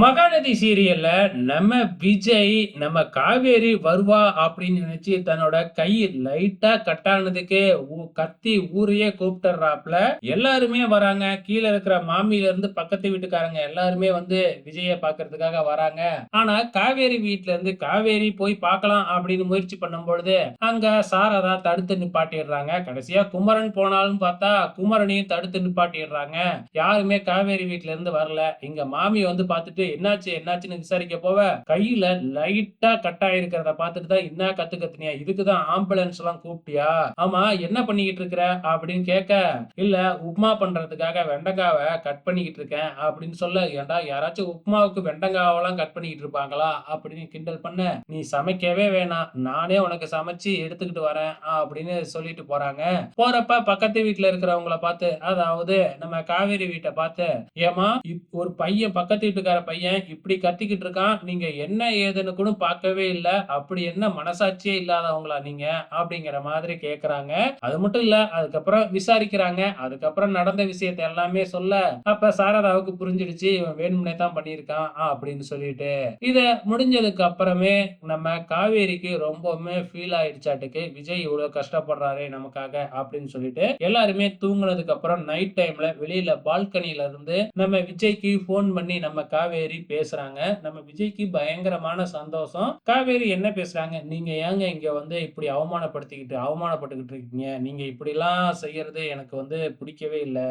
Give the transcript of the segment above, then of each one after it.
மகாநதி சீரியல்ல நம்ம விஜய் நம்ம காவேரி வருவா அப்படின்னு நினைச்சு தன்னோட கை லைட்டா கட்டானதுக்கு ஊ- கத்தி ஊரையே கூப்பிட்டுறாப்ல எல்லாருமே வராங்க. கீழே இருக்கிற மாமியில இருந்து பக்கத்து வீட்டுக்காரங்க எல்லாருமே வந்து விஜய பாக்குறதுக்காக வராங்க. ஆனா காவேரி வீட்டுல இருந்து காவேரி போய் பார்க்கலாம் அப்படின்னு முயற்சி பண்ணும் பொழுது அங்க சாரதா தடுத்து நிப்பாட்டிடுறாங்க. கடைசியா குமரன் போனாலும் பார்த்தா குமரனையும் தடுத்து நிப்பாட்டிடுறாங்க. யாருமே காவேரி வீட்ல இருந்து வரல. இங்க மாமி வந்து பார்த்துட்டு என்னாச்சு என்னாச்சுன்னு விசாரிக்க போவ கையில லைட்டா கட் ஆயிருக்கிறத பார்த்துட்டு தான் என்ன கத்து கத்துனியா? இதுக்குதான் ஆம்புலன்ஸ் எல்லாம் கூப்பிட்டியா? ஆமா என்ன பண்ணிக்கிட்டு இருக்கிற? அப்படின்னு கேட்க இல்ல உப்மா பண்றதுக்காக வெண்டைக்காவை கட் பண்ணிக்கிட்டு இருக்கேன் அப்படின்னு சொல்ல ஏன்டா யாராச்சும் உப்மாவுக்கு வெண்டைக்காவெல்லாம் கட் பண்ணிக்கிட்டு இருப்பாங்களா? அப்படின்னு கிண்டல் பண்ண நீ சமைக்கவே வேணாம் நானே உனக்கு சமைச்சு எடுத்துக்கிட்டு வரேன் அப்படின்னு சொல்லிட்டு போறாங்க. போறப்ப பக்கத்து வீட்டுல இருக்கிறவங்கள பார்த்து அதாவது நம்ம காவேரி வீட்டை பார்த்து ஏமா ஒரு பையன் பக்கத்து வீட்டுக்கார பையன் இப்படி கத்திக்கிட்டு இருக்கான்? நீங்க என்ன ஏதுன்னு கூட பார்க்கவே இல்ல. அப்படி என்ன மனசாட்சியே இல்லாதவங்களா நீங்க? அப்படிங்கிற மாதிரி கேக்குறாங்க. அது மட்டும் இல்ல அதுக்கப்புறம் விசாரிக்கிறாங்க. அதுக்கப்புறம் நடந்த விஷயத்தை எல்லாமே சொல்ல அப்ப சாரதாவுக்கு புரிஞ்சிடுச்சு இவன் வேணும்னே தான் பண்ணியிருக்கான் அப்படின்னு சொல்லிட்டு. இத முடிஞ்சதுக்கு அப்புறமே நம்ம காவேரிக்கு ரொம்பவுமே ஃபீல் ஆயிடுச்சாட்டுக்கு விஜய் இவ்வளவு கஷ்டப்படுறாரே நமக்காக அப்படின்னு சொல்லிட்டு எல்லாருமே தூங்குனதுக்கு அப்புறம் நைட் டைம்ல வெளியில பால்கனில இருந்து நம்ம விஜய்க்கு போன் பண்ணி நம்ம காவேரி பேசுறாங்க. நம்ம விஜய்க்கு பயங்கரமான சந்தோஷம். காவேரி என்ன பேசுறாங்க? நீங்க ஏங்க இங்க வந்து இப்படி அவமானப்படுத்திக்கிட்டு அவமானப்பட்டுக்கிட்டு இருக்கீங்க? நீங்க இப்படிலாம் செய்யறது எனக்கு வந்து பிடிக்கவே இல்லை.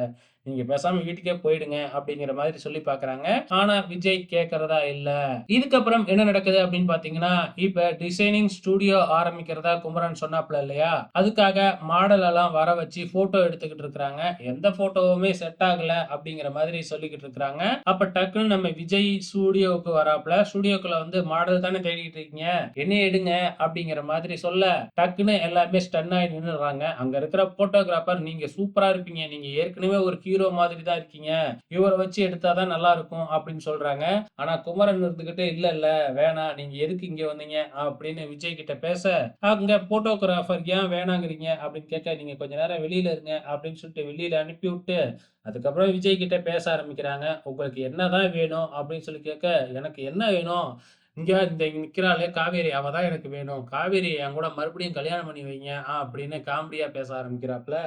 நீங்க பேசாம வீட்டுக்கே போயிடுங்க அப்படிங்கிற மாதிரி சொல்லி பாக்குறாங்க. ஆனா விஜய் கேக்குறதா இல்ல. இதுக்கப்புறம் என்ன நடக்குது அப்படின்னு பாத்தீங்கன்னா இப்ப டிசைனிங் ஸ்டுடியோ ஆரம்பிக்கிறதா குமரன் சொன்னாப்ல இல்லையா? அதுக்காக மாடல் எல்லாம் வர வச்சு போட்டோ எடுத்துக்கிட்டு இருக்கிறாங்க. எந்த போட்டோவுமே செட் ஆகல அப்படிங்கிற மாதிரி சொல்லிக்கிட்டு இருக்கிறாங்க. அப்ப டக்குன்னு நம்ம விஜய் ஸ்டுடியோவுக்கு வராப்ல. ஸ்டுடியோக்குள்ள வந்து மாடல் தானே தேடிட்டு இருக்கீங்க? என்ன எடுங்க அப்படிங்கிற மாதிரி சொல்ல டக்குன்னு எல்லாருமே ஸ்டன் ஆகி நின்னுடுறாங்க. அங்க இருக்கிற போட்டோகிராஃபர் நீங்க சூப்பரா இருப்பீங்க. நீங்க ஏற்கனவே ஒரு ஹீரோ மாதிரி தான் இருக்கீங்க. இவரை வச்சு எடுத்தாதான் நல்லா இருக்கும் அப்படின்னு சொல்றாங்க. ஆனா குமரன் இருந்துகிட்டு இல்ல இல்ல வேணாம். நீங்க எதுக்கு இங்க வந்தீங்க? அப்படின்னு விஜய் கிட்ட பேச அங்க போட்டோகிராஃபர் ஏன் வேணாங்கிறீங்க? அப்படின்னு கேட்க நீங்க கொஞ்ச நேரம் வெளியில இருங்க அப்படின்னு சொல்லிட்டு வெளியில அனுப்பி விட்டு அதுக்கப்புறம் விஜய் கிட்ட பேச ஆரம்பிக்கிறாங்க. உங்களுக்கு என்னதான் வேணும்? அப்படின்னு சொல்லி கேட்க எனக்கு என்ன வேணும்? இங்க இந்த நிக்கிறாளே காவேரி. அவ தான் எனக்கு வேணும். காவேரி என் கூட மறுபடியும் கல்யாணம் பண்ணி வைங்க ஆ, அப்படின்னு காமெடியா பேச ஆரம்பிக்கிறாப்புல.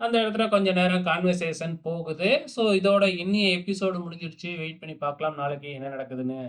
அந்த இடத்துல கொஞ்சம் நேரம் கான்வர்சேஷன் போகுது. ஸோ இதோட இன்னி எபிசோடு முடிஞ்சிடுச்சு வெயிட் பண்ணி பார்க்கலாம். நாளைக்கு என்ன நடக்குதுன்னு.